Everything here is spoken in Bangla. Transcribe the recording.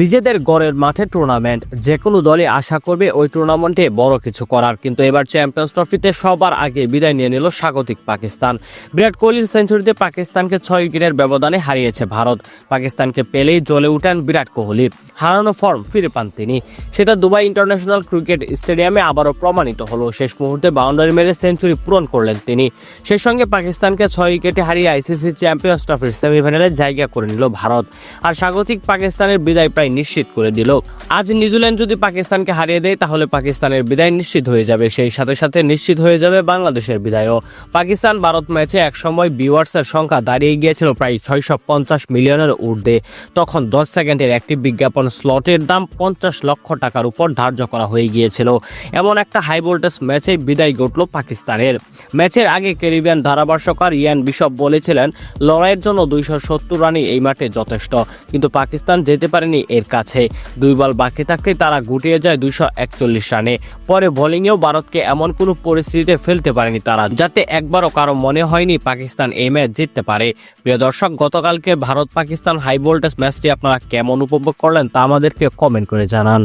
নিজেদের গড়ের মাঠে টুর্নামেন্ট যে কোনো দলই আশা করবে ওই টুর্নামেন্টে বড় কিছু করার। কিন্তু এবার চ্যাম্পিয়ন্স ট্রফিতে সবার আগে বিদায় নিয়ে নিল স্বাগতিক পাকিস্তান। বিরাট কোহলির সেঞ্চুরিতে পাকিস্তানকে ছয় উইকেটের ব্যবধানে হারিয়েছে ভারত। পাকিস্তানকে পেলেই জ্বলে উঠেন বিরাট কোহলি। হারানো ফর্ম ফিরে পান তিনি। সেটা দুবাই ইন্টারন্যাশনাল ক্রিকেট স্টেডিয়ামে আবারও প্রমাণিত হলো। শেষ মুহূর্তে বাউন্ডারি মেরে সেঞ্চুরি পূরণ করলেন তিনি। সেই সঙ্গে পাকিস্তানকে ছয় উইকেটে হারিয়ে আইসিসি চ্যাম্পিয়ন্স ট্রফির সেমিফাইনালে জায়গা করে নিল ভারত। আর স্বাগতিক পাকিস্তানের বিদায় প্রায় নিশ্চিত করে দিল। আজ নিউজিল্যান্ড যদি পাকিস্তানকে হারিয়ে দেয়, তাহলে পাকিস্তানের বিদায় নিশ্চিত হয়ে যাবে। সেই সাথে সাথে নিশ্চিত হয়ে যাবে বাংলাদেশের বিদায়ও। পাকিস্তান ভারত ম্যাচে একসময় ভিউয়ার্সের সংখ্যা দাঁড়িয়ে গিয়েছিল প্রায় ছয়শো পঞ্চাশ মিলিয়নের ঊর্ধ্বে। তখন দশ সেকেন্ডের একটি বিজ্ঞাপন স্লটের দাম পঞ্চাশ লক্ষ টাকার উপর ধার্য করা হয়ে গিয়েছিল। এমন একটা হাই ভোল্টেজ ম্যাচে বিদায় ঘটল পাকিস্তানের। ম্যাচের আগে ক্যারিবিয়ান ধারাভাষ্যকার ইয়ান বিশপ বলেছিলেন, লড়াইয়ের জন্য দুইশো সত্তর রানই এই মাঠে যথেষ্ট। কিন্তু পাকিস্তান যেতে পারেনি এর কাছে। দুই বল বাকি থাকতেই তারা গুটিয়ে যায় দুইশো একচল্লিশ রানে। পরে বোলিংয়েও ভারতকে এমন কোনো পরিস্থিতিতে ফেলতে পারেনি তারা, যাতে একবারও কারও মনে হয়নি পাকিস্তান এই ম্যাচ জিততে পারে। প্রিয় দর্শক, গতকালকে ভারত পাকিস্তান হাই ভোল্টেজ ম্যাচটি আপনারা কেমন উপভোগ করলেন তা আমাদেরকে কমেন্ট করে জানান।